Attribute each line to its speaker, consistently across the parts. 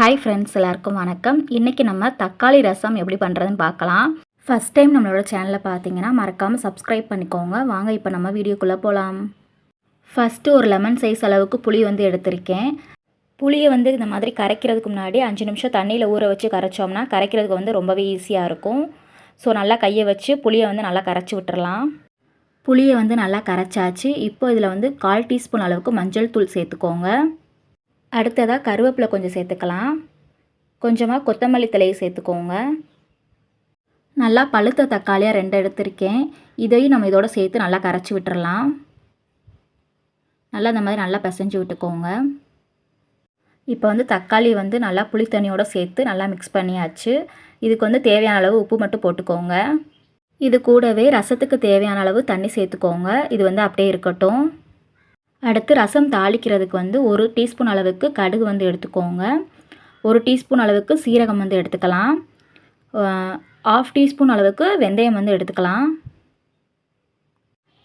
Speaker 1: Hi friends எல்லாருக்கும் வணக்கம். இன்றைக்கி நம்ம தக்காளி ரசம் எப்படி பண்ணுறதுன்னு பார்க்கலாம். ஃபஸ்ட் டைம் நம்மளோட சேனலை பார்த்தீங்கன்னா மறக்காமல் சப்ஸ்கிரைப் பண்ணிக்கோங்க. வாங்க இப்போ நம்ம வீடியோக்குள்ளே போகலாம் ஃபஸ்ட்டு ஒரு லெமன் சைஸ் அளவுக்கு புளி வந்து எடுத்திருக்கேன். புளியை வந்து இந்த மாதிரி கரைக்கிறதுக்கு முன்னாடி அஞ்சு நிமிஷம் தண்ணியில் ஊற வச்சு கரைச்சோம்னா கரைக்கிறதுக்கு வந்து ரொம்பவே ஈஸியாக இருக்கும். ஸோ நல்லா கையை வச்சு புளியை வந்து நல்லா கரைச்சி விட்டுறலாம். புளியை வந்து நல்லா கரைச்சாச்சு. இப்போ இதில் வந்து கால் டீஸ்பூன் அளவுக்கு மஞ்சள் தூள் சேர்த்துக்கோங்க. அடுத்ததாக கருவேப்பிலை கொஞ்சம் சேர்த்துக்கலாம். கொஞ்சமாக கொத்தமல்லி தலையை சேர்த்துக்கோங்க. நல்லா பழுத்த தக்காளியாக ரெண்டு எடுத்திருக்கேன். இதையும் நம்ம இதோட சேர்த்து நல்லா கரைச்சி விட்டுறலாம். நல்லா இந்த மாதிரி நல்லா பிசைஞ்சு விட்டுக்கோங்க. இப்போ வந்து தக்காளி வந்து நல்லா புளி தண்ணியோடு சேர்த்து நல்லா மிக்ஸ் பண்ணியாச்சு. இதுக்கு வந்து தேவையான அளவு உப்பு மட்டும் போட்டுக்கோங்க. இது கூடவே ரசத்துக்கு தேவையான அளவு தண்ணி சேர்த்துக்கோங்க. இது வந்து அப்படியே இருக்கட்டும். அடுத்து ரசம் தாளிக்கிறதுக்கு வந்து ஒரு டீஸ்பூன் அளவுக்கு கடுகு வந்து எடுத்துக்கோங்க. ஒரு டீஸ்பூன் அளவுக்கு சீரகம் வந்து எடுத்துக்கலாம். ஆஃப் டீஸ்பூன் அளவுக்கு வெந்தயம் வந்து எடுத்துக்கலாம்.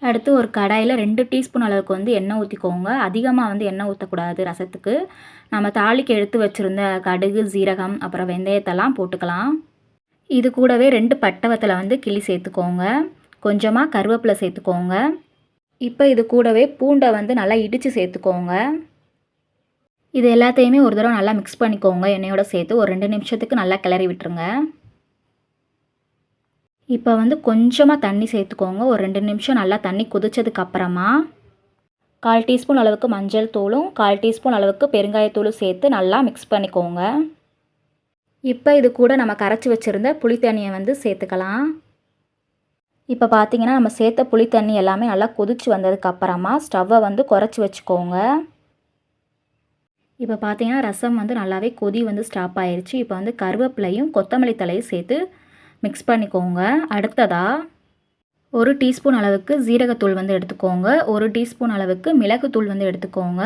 Speaker 1: அடுத்து ஒரு கடாயில் ரெண்டு டீஸ்பூன் அளவுக்கு வந்து எண்ணெய் ஊற்றிக்கோங்க அதிகமாக வந்து எண்ணெய் ஊற்றக்கூடாது ரசத்துக்கு. நம்ம தாளிக்கு எடுத்து வச்சுருந்த கடுகு சீரகம் அப்புறம் வெந்தயத்தெல்லாம் போட்டுக்கலாம். இது கூடவே ரெண்டு பட்டவத்தில் வந்து கிளி சேர்த்துக்கோங்க. கொஞ்சமாக கருவேப்பிலை சேர்த்துக்கோங்க. இப்போ இது கூடவே பூண்டை வந்து நல்லா இடித்து சேர்த்துக்கோங்க. இது எல்லாத்தையுமே ஒரு தடவை நல்லா மிக்ஸ் பண்ணிக்கோங்க. எண்ணெயோட சேர்த்து ஒரு ரெண்டு நிமிஷத்துக்கு நல்லா கிளறி விட்டுருங்க. இப்போ வந்து கொஞ்சமாக தண்ணி சேர்த்துக்கோங்க. ஒரு ரெண்டு நிமிஷம் நல்லா தண்ணி கொதிச்சதுக்கப்புறமா கால் டீஸ்பூன் அளவுக்கு மஞ்சள் தூளும் கால் டீஸ்பூன் அளவுக்கு பெருங்காயத்தூளும் சேர்த்து நல்லா மிக்ஸ் பண்ணிக்கோங்க. இப்போ இது கூட நம்ம கரைச்சி வச்சுருந்த புளி தண்ணியை வந்து சேர்த்துக்கலாம். இப்போ பார்த்தீங்கன்னா நம்ம சேர்த்த புளி தண்ணி எல்லாமே நல்லா கொதிச்சு வந்ததுக்கப்புறமா ஸ்டவ்வை வந்து குறைச்சி வச்சுக்கோங்க. இப்போ பார்த்தீங்கன்னா ரசம் வந்து நல்லாவே கொதி வந்து ஸ்டாப் ஆயிடுச்சு இப்போ வந்து கருவேப்பிலையும் கொத்தமல்லி தலையும் சேர்த்து மிக்ஸ் பண்ணிக்கோங்க. அடுத்ததாக ஒரு டீஸ்பூன் அளவுக்கு ஜீரகத்தூள் வந்து எடுத்துக்கோங்க. ஒரு டீஸ்பூன் அளவுக்கு மிளகுத்தூள் வந்து எடுத்துக்கோங்க.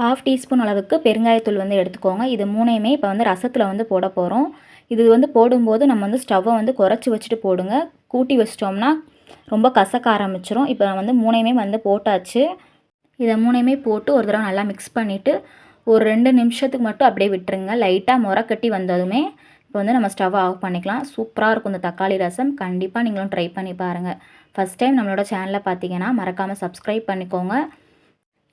Speaker 1: ஹாஃப் டீஸ்பூன் அளவுக்கு பெருங்காயத்தூள் வந்து எடுத்துக்கோங்க. இது மூணையுமே இப்போ வந்து ரசத்தில் வந்து போட போகிறோம் இது வந்து போடும்போது நம்ம வந்து ஸ்டவ்வை வந்து குறைச்சி வச்சுட்டு போடுங்க. கூட்டி வச்சிட்டோம்னா ரொம்ப கசக்க ஆரம்பிச்சிரும். இப்போ வந்து மூணையுமே வந்து போட்டாச்சு. இதை மூணையுமே போட்டு ஒரு தடவை நல்லா மிக்ஸ் பண்ணிவிட்டு ஒரு ரெண்டு நிமிஷத்துக்கு மட்டும் அப்படியே விட்டுருங்க. லைட்டாக முறை கட்டி வந்ததுமே இப்போ வந்து நம்ம ஸ்டவ் ஆஃப் பண்ணிக்கலாம். சூப்பராக இருக்கும் இந்த தக்காளி ரசம். கண்டிப்பாக நீங்களும் ட்ரை பண்ணி பாருங்கள் ஃபஸ்ட் டைம் நம்மளோட சேனலை பார்த்தீங்கன்னா மறக்காமல் சப்ஸ்கிரைப் பண்ணிக்கோங்க.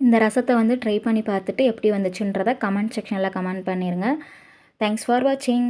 Speaker 1: இந்த ரசத்தை வந்து ட்ரை பண்ணி பார்த்துட்டு எப்படி வந்துச்சுன்றதை கமெண்ட் செக்ஷனில் கமெண்ட் பண்ணிடுங்க தேங்க்ஸ் ஃபார் வாட்சிங்